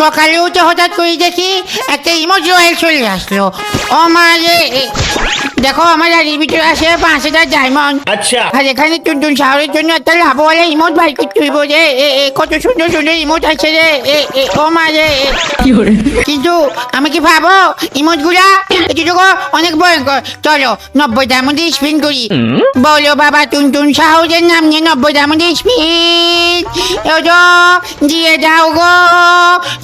সকালে উঠে হঠাৎ করে দেখি একটা ইমোজি অয়েল চলে আসলো। ও মা দেখো আমার আর ভিতরে আসে পাঁচ হাজার ডায়মন্ড আচ্ছা। আর এখানে টুনটুন শাহরের জন্য একটা লাভওয়ালা ইমোট বাইর করতে হইব কত সুন্দর সুন্দর ইমোট আছে রে। ও মা রে। কিন্তু আমি কি ভাবো ইমোটগুলা এটুকু অনেক ভয়ঙ্কর। চলো নব্বই ডায়মন্ডে স্পিন করি। বলো বাবা টুনটুন শাহরের নাম নিয়ে নব্বই ডায়মন্ডে স্পিন দিয়ে যাও গো।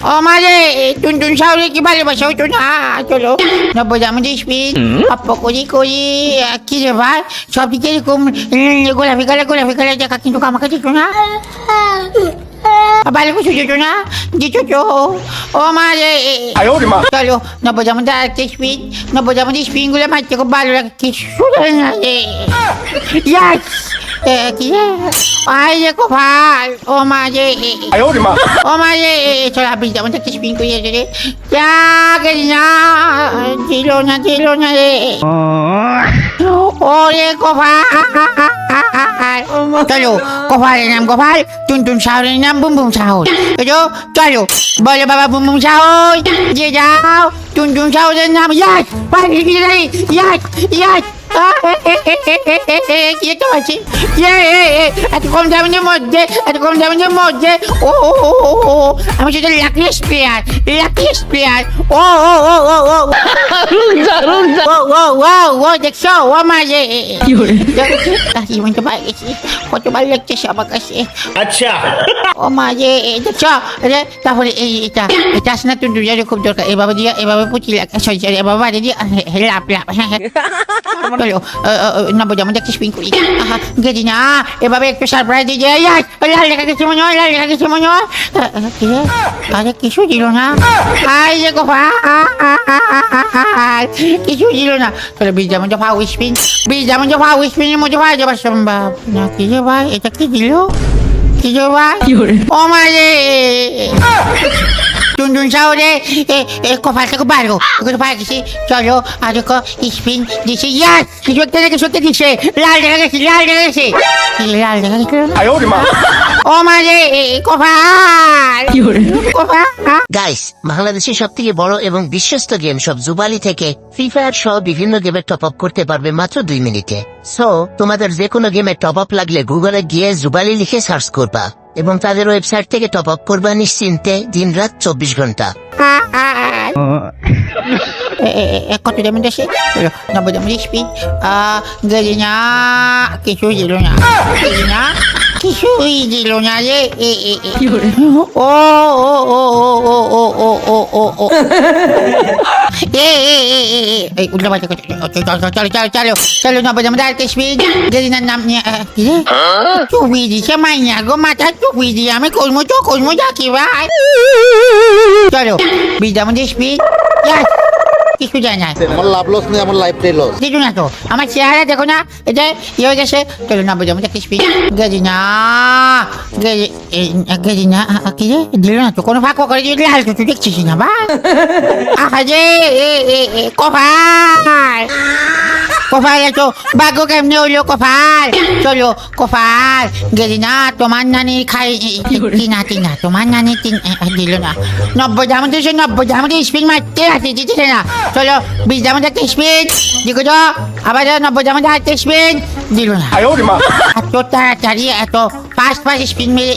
Omali, tuntun sahur kembali pasal tu nak tolong. Nak boleh macam speed. Apa kori kori kira bai. Sob dikira kum gola fikala gola fikala dia kaki tukar makan tu nak. Abang aku suju tu nak. Dia cucu. Omali. Ayo lima. Tolong nak boleh macam dah ke speed. Nak boleh macam speed gula mati kebal lah kisulah. Yes. কিন্তু আমাকে দিত না ভালো কিছু দিত না দিত তো ও মারে চলো নব্বই জামা একটা স্পিন নব্বই জামা স্পিনগুলো মারতে খুব ভালো লাগে কিছু লাগে না রে ইয়াস কি রে আই রে কো ভাই ও মা রে ও মা রে চল আপনি যেমন একটা স্পিন করে রে যা গেলি না ছিল না ছিল না রে ওরে কোভাই চলো কোভালের নাম কোভাল টুনটুন সাহরের নাম বুম বুম সাহর চলো চলো বলো বাবা বুম বুম সাহর যে যাও টুনটুন সাহরের নাম ইয়াস পাখি গিয়ে যাই ইয়াস ইয়াস কি একটা আছে এত কম দামের মধ্যে এত কম দামের মধ্যে ও আমি সেটা লাকিয়েস্ট প্লেয়ার লাকিয়েস্ট প্লেয়ার ও ও ও ও ও দেখছ এটা এটা না তুই খুব দরকার এভাবে দিয়ে এভাবে পুচি লাগে সরি সরি এভাবে বাড়ি দেখছি না এভাবে একটু সারপ্রাইজ দিয়ে যাই। আয়, লাল লেখা গেছে মনে হয় লাল লেখা গেছে মনে হয় রে? আরে কিছু দিল না। আই যে গোপা কিছু দিল না। তাহলে বীজ যেমন ভাও স্পিন বীজ যেমন ভাও স্পিনের মধ্যে ভাই যাবার সম্ভব না কি রে ভাই এটা কি দিল? কি রে ভাই? ও মারে টুনটুন শহরে কপাল থেকে বাইরো ওখানে পাই চলো আর স্পিন দিছে। ইয়াস! কিছু একটা দেখে সত্যি দিছে। লাল দেখা গেছে লাল দেখা গেছে। লাল দেখা গেছে ও মারে কপাল! কপাল গাইস বাংলাদেশের সব থেকে বড় এবং বিশ্বস্ত গেম সব জুবালি থেকে ফ্রি ফায়ার সহ বিভিন্ন গেমে টপ আপ করতে পারবে মাত্র দুই মিনিটে। সো তোমাদের যে কোনো গেমে টপ আপ লাগলে গুগলে গিয়ে জুবালি লিখে সার্চ করবা। এবং তাদের ওয়েবসাইট থেকে টপ আপ করবা নিশ্চিন্তে দিন রাত চব্বিশ ঘণ্টা। কত নব্বই না কিছুই দিল না গেলি না কিছুই দিল না রে এ এ এ। ও ও ও ও ও ও ও। এই উল্টা পাল্টা চলো চলো চলো চলো নব্বই দামদার কাশ্মীর। জেরিনার নাম নিয়ে হ্যাঁ? চুপি দিছে মাইনা গো মাথা চুপি দিয়ে আমি কলমো চো কলমো যাকে ভাই। চলো বিদ্যামন্দির স্পিড কিছু যায় না আমার লাভ লস নেই আমার লাইফটাই লস কিছু না তো আমার চেহারা দেখো না এটা ইয়ে হয়ে গেছে। চলো না বুঝে গেজি না গেছি না কি রে? দিল না তো কোনো ফাঁক করে দিলে তো তুই দেখছিস না বা? আহা যে এ এ কপাল। কপাল এতো ভাগ্য কেমনে হইল কপাল চলো কপাল গেলি না তোমার নানি খাই তিনা তিনা তোমার নানি তিন দিল না। নব্বই দাম দিয়েছে নব্বই দাম দিয়ে স্পিড মারতে হাতে দিতে না। চলো বিশ দাম একটা স্পিড। দিকে তো আবার নব্বই দাম একটা স্পিড। দিল না। এত তাড়াতাড়ি এত ফাস্ট ফাস্ট স্পিন মেরে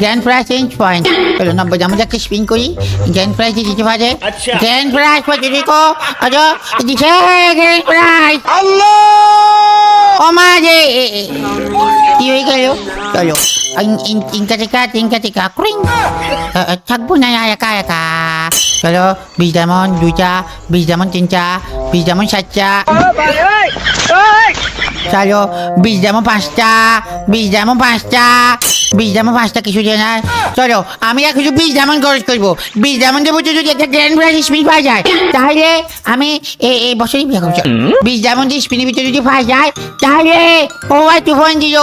গ্র্যান্ড প্রাইজ চেঞ্জ পয়েন্ট চলো নব্বই দাম একটা স্পিন করি গ্র্যান্ড প্রাইজ দিতে পারে আচ্ছা। গ্র্যান্ড প্রাইজ পাচ্ছে দেখো আজ দিছে গ্র্যান্ড প্রাইজ ও মা যে কি হয়ে গেল চলো ইন- ইন- ইনকা টিকা তিনকা টিকা ক্রিং থাকব না একা একা চলো বিশ ডায়মন্ড দুইটা বিশ ডায়মন্ড তিনটা বিশ ডায়মন্ড সাতটা চলো বিশ ডায়মন্ড পাঁচটা বিশ ডায়মন্ড পাঁচটা বীজ যেমন পাঁচটা কিছু না। চলো আমি আর কিছু বীজ যেমন খরচ করব। বীজ যেমন দেবো যদি একটা গ্র্যান্ড ব্রাশ স্পিন পাওয়া যায় তাহলে আমি এই বছরই বিয়ে করব। বীজ যেমন দিয়ে স্পিনের ভিতরে যদি পাওয়া যায় তাহলে ও ভাই তুফান দিল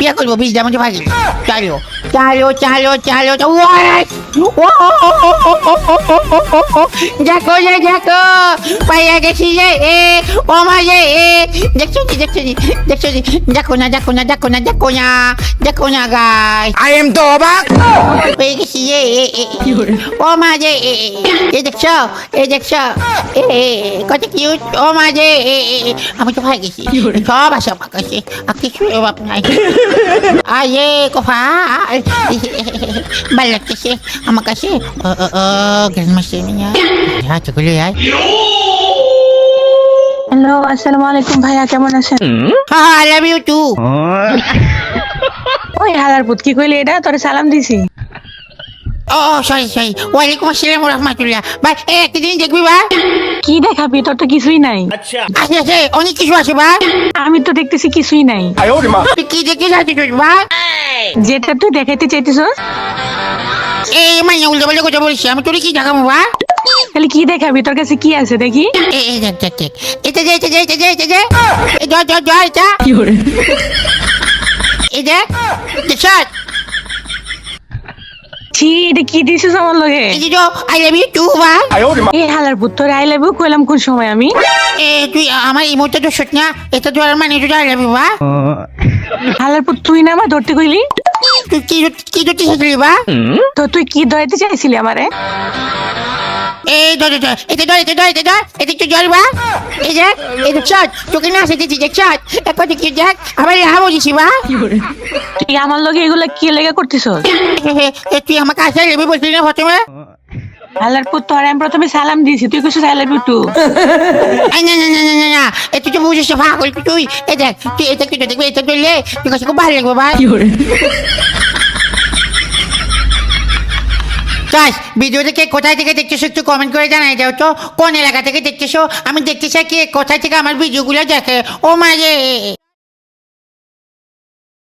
বিয়ে করব বীজ যেমন দিয়ে পাওয়া যায়। চলো চালো চালো চালো দেখো যে দেখো পাইয়া গেছি যে এ ও মা যে এ। দেখছ জি দেখছ জি দেখছ জি দেখো না দেখো না দেখো না দেখো না দেখো না গাই আই এম তো অবাক পেয়ে গেছি যে এ ও মা যে এ এ দেখছ এ দেখছ এ কত কিউট ও মা যে এ আমি তো ভাই গেছি। সব আছে আমার কাছে। আর কিছু অভাব নাই। আয়ে কোফা। ভালো লাগতেছে। আমার কাছে ও ও ও গ্র্যান্ড মাস্টার মিয়া হ্যাঁ চকুলো আয় হ্যালো আসসালামু আলাইকুম ভাইয়া কেমন আছেন হ্যাঁ আই লাভ ইউ টু ওই হালার পুত কি কইলে এটা তোরে সালাম দিছি ও সরি সরি ওয়ালাইকুম আসসালাম রহমতুল্লাহ ভাই এ একটা জিনিস দেখবি ভাই কি দেখাবি তোর তো কিছুই নাই আছে আছে অনেক কিছু আছে ভাই আমি তো দেখতেছি কিছুই নাই তুই কি দেখতে যাচ্ছিস ভাই যেটা তুই দেখাইতে চাইতেছ এই মানে উল্টো পাল্টা কথা বলছি। আমি তোর কি দেখাবো ভাই তাহলে কি দেখাবি? তোর কাছে কি আছে দেখি? এই এই দেখ দেখ দেখ। এটা যে এটা যে এটা যে এটা যে। এই ধর ধর ধর এটা। এই ছি এটা কি দিছিস আমার লগে? এই যে আই লাভ ইউ টু ভাই এই হালার পুত আই লাভ ইউ কইলাম কোন সময় আমি? এ তুই আমার ইমোটা তো না এটা তো আর মানে তুই আই লাভ ইউ ভাই হালার পুত তুই না আমার ধরতে কইলি? কি কি ধরতে শিখলি ভাই তো তুই কি ধরাইতে চাইছিলি আমারে? এই ধর ধর এটা ধর এটা ধর এটা ধর এটা একটু জল বা এই দেখ এই দেখ চট তোকে না সেটেছি দেখ চট। কি দেখ বলিস বা তুই আমার লগে এগুলো কি লেগে করতেছ তুই আমাকে কাছে লেবি বলছিলি না প্রথমে? হালার পুত তোর আমি প্রথমে সালাম দিয়েছি। তুই কিছু আই লাভ ইউ টু এই না না না না না না। এ তুই তো বুঝিস না তুই? এই দেখ তুই এটা কি দেখবি এটা ধরলে তুই কাছে খুব ভালো লাগবে ভাই। চাস ভিডিওটা কে কোথায় থেকে দেখতেছো একটু কমেন্ট করে জানাই দাও তো। কোন এলাকা থেকে দেখতেছো? আমি দেখতে চাই কে কোথায় থেকে আমার ভিডিওগুলো দেখে? ও মারে